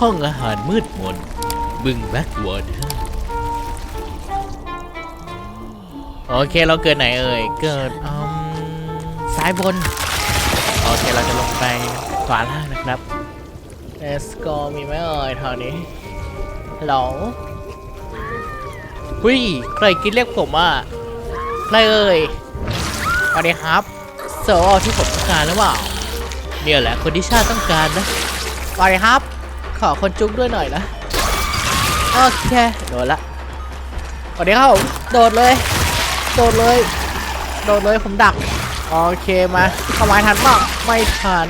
ห้องอาหารมืดมน บึงแบ็กวอเตอร์โอเคเราเกิดไหนเอ่ย เกิดอืมซ้ายบน โอเคเราจะลงไปขวาล่างนะครับ Let's go มีไหมเอ่ยแถวนี้ฮัลโหลหุยใครกินเรียกผมอะใครเอ่ยสวัสดีครับโซอที่ผมต้องการหรือเปล่าเนี่ยแหละคนที่ชาติต้องการนะสวัสดีครับ อคนจุ๊บด้วยหน่อยนะ โอเค โดนละสวัสดีครับผมโดดเลย โดดเลย โดดเลยผมดัก โอเคมาเข้าไม้ทันเปล่าไม่ทัน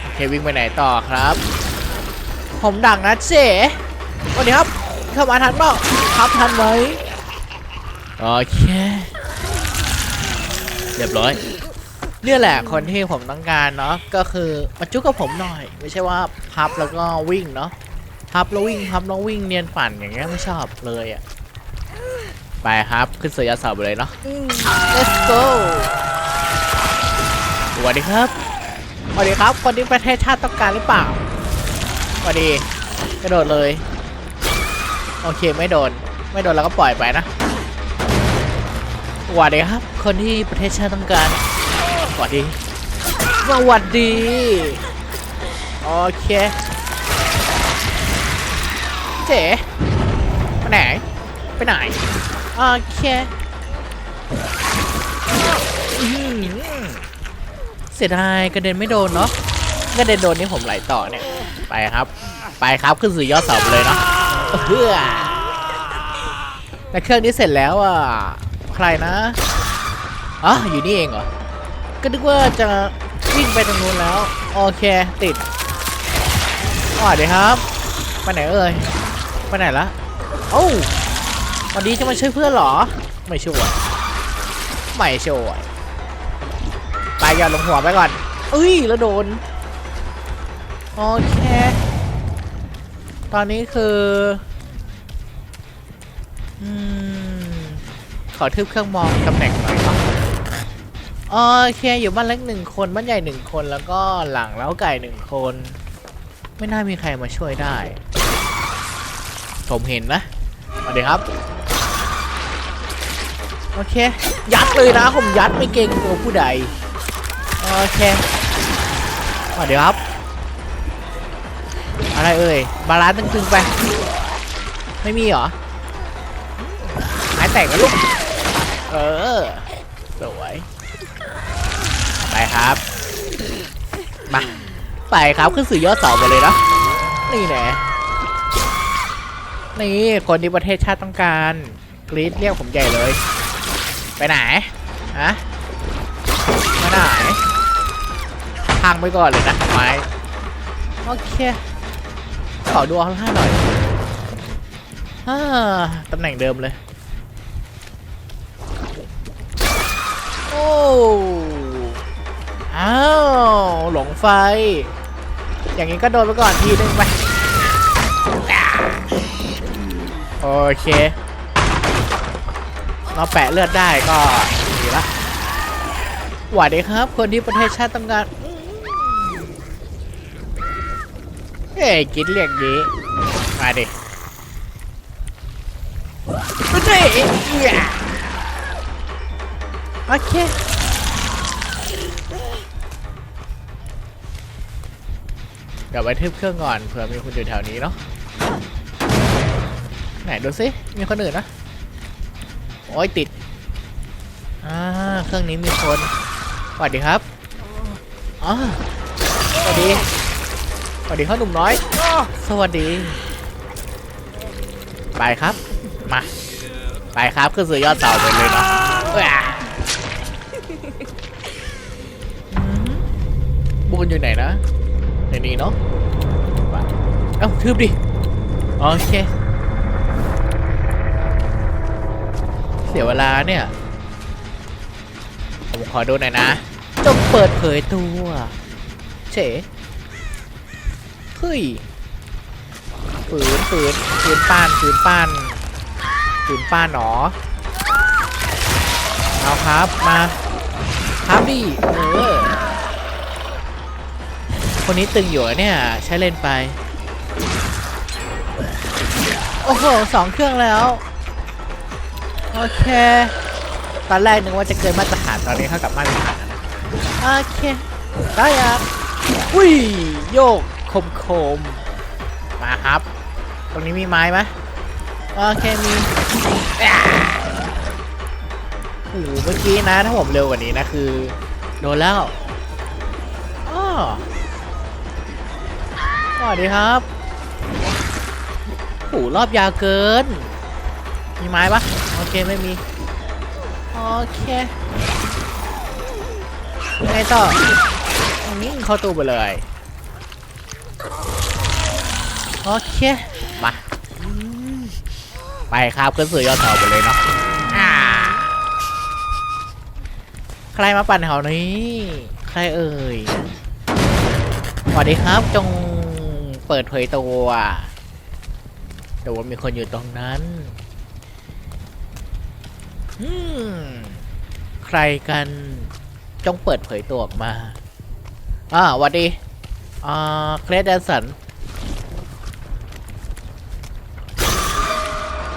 โอเควิ่งไปไหนต่อครับ ผมดักนะเจ๊สวัสดีครับเข้ามาทันเปล่าครับทันไหมโอเค เรียบร้อย เนี่ยแหละคนที่ผมต้องการเนาะก็คือมาจุกกับผมหน่อย ไม่ใช่ว่าพับแล้วก็วิ่งเนาะพับแล้ววิ่งพับแล้ววิ่งเนียนปั่นอย่างเงี้ยไม่ชอบเลยอะ่ะไปครับขึ้นเสือยาสาวไปเลยเนาะ let's go สวัสดีครับสวัสดีครับคนที่ประเทศชาติต้องการหรือเปล่าสวัสดีกระโดดเลยโอเคไม่โดน ไม่โดนแล้วก็ปล่อยไปนะสวัสดีครับ คนที่ประเทศชาติต้องการ สวัสดีสวัสดี โอเคเจ๋ไปไหน ไปไหน โอเคอื้อหือเสียดายกระเด็นไม่โดนเนาะกระเด็นโดนนี่ผมไหลต่อเนี่ย ไปครับ ไปครับขึ้นสู่ยอดเสาไปเลยเนาะเฮ้อแต่เครื่องนี้เสร็จแล้วอะ ใครนะ อ๋อ อยู่นี่เองเหรอ ก็นึกว่าจะวิ่งไปตรงนู้นแล้ว โอเค ติดสวัสดีครับไปไหนเอ่ยไปไหนละโอ้วันนี้จะมาช่วยเพื่อนหรอ ไม่ช่วย ไม่ช่วยไปอย่าลงหัวไปก่อนเอ้ยแล้วโดน โอเค ตอนนี้คืออืมขอทึบเครื่องมองตำแหน่งหน่อย โอเคอยู่บ้านเล็กหนึ่งคนบ้านใหญ่หนึ่งคนแล้วก็หลังเล้าไก่หนึ่งคน ไม่น่ามีใครมาช่วยได้ ผมเห็นนะสวัสดีครับ โอเค ยัดเลยนะผมยัดไม่เกรงกลัวผู้ใด โอเคสวัสดีครับ อะไรเอ่ย บาลานซ์ตึงๆไป ไม่มีเหรอหายแตกกันลูก เออ สวย ไปครับ มา ไปครับขึ้นสู่อยอดเสาไปเลยเนาะนี่แน่นี่คนที่ประเทศชาติต้องการกรีดเรียกผมใหญ่เลย ไปไหนฮะไปไหนพังไปก่อนเลยนะไม้โอเคขอดูเอาล่าหน่อยอ่าตำแหน่งเดิมเลย อ้อ้าว หลงไฟ อย่างนี้ก็โดนไปก่อนทีนึงไปโอเค เราแปะเลือดได้ก็ดีละสวัสดีครับ คนที่ประเทศชาติต้องการเฮ้ยกินเรียกนี้ โอเค เดี๋ยวไปทึบเครื่องก่อนเผื่อมีคนอยู่แถวนี้เนาะ ไหนดูสิ มีคนอื่นนะ โอ้ยติด อ่า เครื่องนี้มีคน สวัสดีครับอ๋อสวัสดี สวัสดีข้าหนุ่มน้อย สวัสดี ไปครับ มา ไปครับขึ้นสู่ยอดเสาไปเลยเนาะ บูนอยู่ไหนนะในนี้เนาะเอ้าทืบดิโอเค เสียเวลาเนี่ยผมขอดูหน่อยนะจงเปิดเผยตัวเฉเฮ้ยฝืนฝืนฝืนป้านฝืนป้านฝืนป้านหนอเอาครับมาครับดิเออ คนนี้ตึงอยู่เนี่ย ใช้เล่นไป โอ้โหสองเครื่องแล้ว โอเค ตอนแรกนึกว่าจะเกินมาตรฐานตอนนี้เท่ากับมาตรฐานนะโอเค ได้ครับอุ้ย โยกคมคมมาครับ ตรงนี้มีไม้ไหมโอเค มีโอ้โหเมื่อกี้นะ ถ้าผมเร็วกว่านี้นะ คือ โดนแล้วอ้อ วัสดีครับโอ้โหรอบยาวเกิน มีไม้ปะโอเคไม่มี โอเคยังไงต่อนี่เข้าตู้ไปเลย โอเค มาอืมไปครับขึ้นสู่ยอดเสาไปเลยเนาะอ่าใครมาปั่นแถวนี้ ใครเอ่ยสวัสดีครับจง เปิดเผยตัวแต่ว่ามีคนอยู่ตรงนั้นใครกันจงเปิดเผยตัวออกมาอ่าวัสดีอ่าเคลดแดนสัน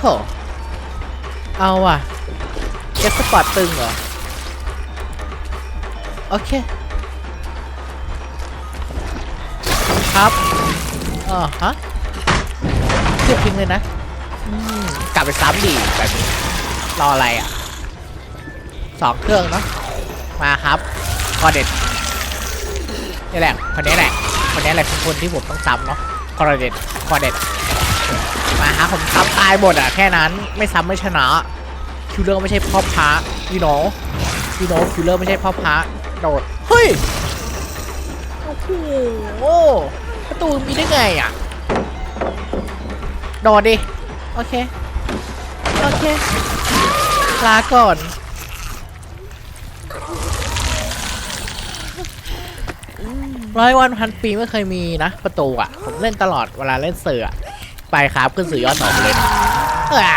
โหเอาว่ะเจ็สปอร์ตตึงเหรอ โอเค ครับ อ่าฮะเทียบทิ้งเลยนะอืมกลับไปซ้ำดีแบบนี้รออะไรอะสองเครื่องเนาะมาครับคอเด็ดนี่แหละคนนี้แหละคนนี้แหละคือคนที่ผมต้องซ้ำเนาะคอเด็ดคอเด็ดมาฮะผมซ้ำตายหมดอะแค่นั้นไม่ซ้ำไม่ชนะคิวเลอร์ไม่ใช่พ่อพระยูโนยูโนคิวเลอร์ไม่ใช่พ่อพระโดดเฮ้ยโอ้โห ประตูมีได้ไงอะโดดดิ โอเค โอเค ลาก่อน ร้อยวันพันปีไม่เคยมีนะ ประตูอะ ผมเล่นตลอดเวลาเล่นเสือไปครับขึ้นสู่ยอดสองเลยอ่า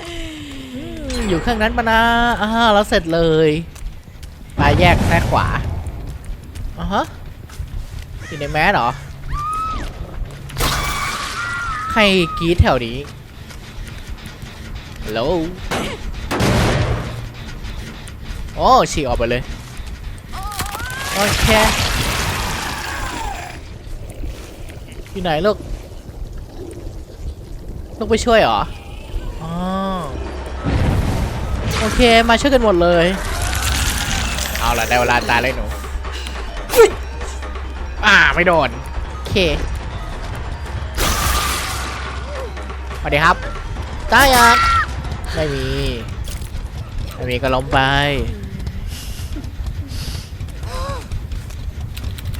อืมอยู่เครื่องนั้นปะนะอ่าแล้วเสร็จเลย ไปแยกซ้ายขวาอ่าฮะ อยู่ในแมสเหรอ ใครกรีดแถวนี้ฮัลโหลโอ้ฉีกออกไปเลย โอเค อยู่ไหนลูก ลูกไปช่วยเหรอ อ๋อ โอเค มาช่วยกันหมดเลย เอาละได้เวลาตายเลยหนู อ่าไม่โดน โอเคสวัสดีครับตายยังไม่มี ไม่มีก็ล้มไป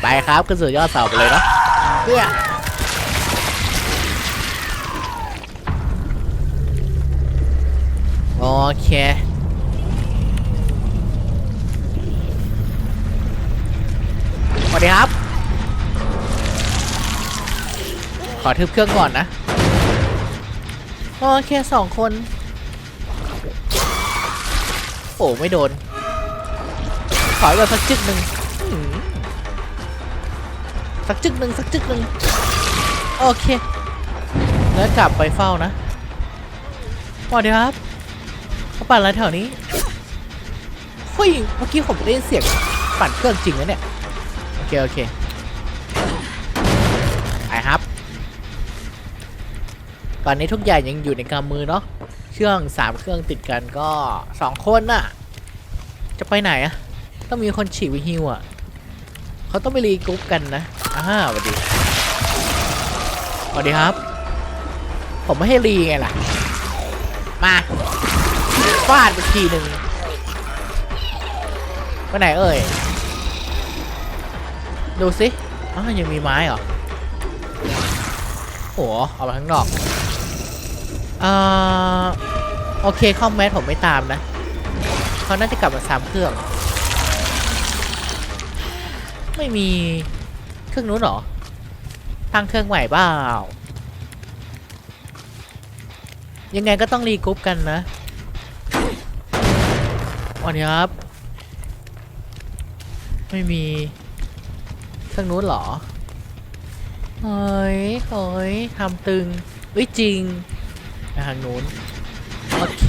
ไปครับขึ้นสู่ยอดเสาไปเลยเนาะเพื่อโอเคสวัสดีครับ ขอทึบเครื่องก่อนนะ โอเคสองคน โอ้ไม่โดน ขออีกแบบสักจึกหนึ่งสักจึกหนึ่งสักจึกหนึ่งโอเค แล้วกลับไปเฝ้านะสวัสดีครับเขาปั่นอะไรแถวนี้เฮ้ยเมื่อกี้ผมได้ยินเสียงปั่นเครื่องจริงนะเนี่ย โอเค โอเค ตอนนี้ทุกอย่างยังอยู่ในกำมือเนาะเครื่องสามเครื่องติดกันก็สองคนน่ะ จะไปไหนอะต้องมีคนฉีกวิฮิวอะเขาต้องไปรีกรุ๊ปกันนะอ่าสวัสดีสวัสดีครับ ผมไม่ให้รีไงล่ะ มาฟาดไปทีหนึ่งไปไหนเอ่ย ดูสิอ้าวยังมีไม้เหรอโอ้เอามาข้างนอก อ่าโอเคคอมแมทผมไม่ตามนะเขาน่าจะกลับมาซ้ำเครื่อง ไม่มีเครื่องนู้นหรอ ตั้งเครื่องใหม่เปล่ายังไงก็ต้องรีกรุ๊ปกันนะวันนี้ครับ ไม่มีเครื่องนู้นหรอเฮ้ยเฮ้ยทำตึงเอ้ยจริง ไปทางนู้น โอเค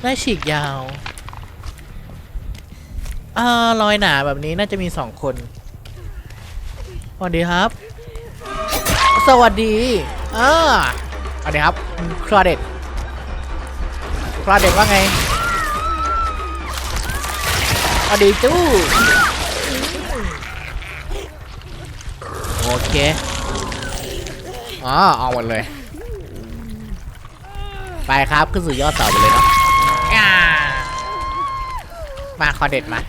ได้ฉีกยาวอ่ารอยหนาแบบนี้น่าจะมีสองคน สวัสดีครับ สวัสดีอ่าสวัสดีครับคราเด็ดคราเด็ดว่าไงสวัสดีจู้โอเค อ๋อเอาหมดเลย ไปครับขึ้นสู่ยอดเสาไปเลยเนาะอ่ามาคอเด็ดมา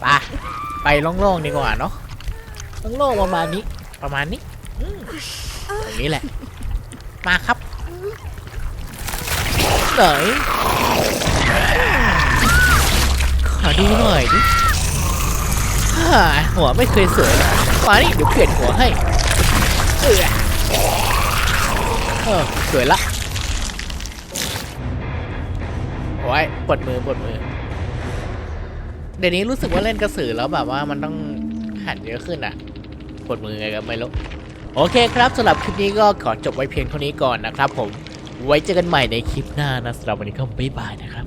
ไปไปโล่งๆดีกว่าเนาะโล่งๆประมาณนี้ ประมาณนี้อืมตรงนี้แหละ มาครับไหนขอดูหน่อยดิฮ่าหัวไม่เคยสวยเลยมานี่เดี๋ยวเปลี่ยนหัวให้ เออเออสวยละ โอ้ยปวดมือปวดมือ เดี๋ยวนี้รู้สึกว่าเล่นกระสือแล้วแบบว่ามันต้องหันเยอะขึ้นอะปวดมือไงก็ไม่รู้โอเคครับสำหรับคลิปนี้ก็ขอจบไว้เพียงเท่านี้ก่อนนะครับผม ไว้เจอกันใหม่ในคลิปหน้านะสำหรับวันนี้ก็บ๊ายบายนะครับ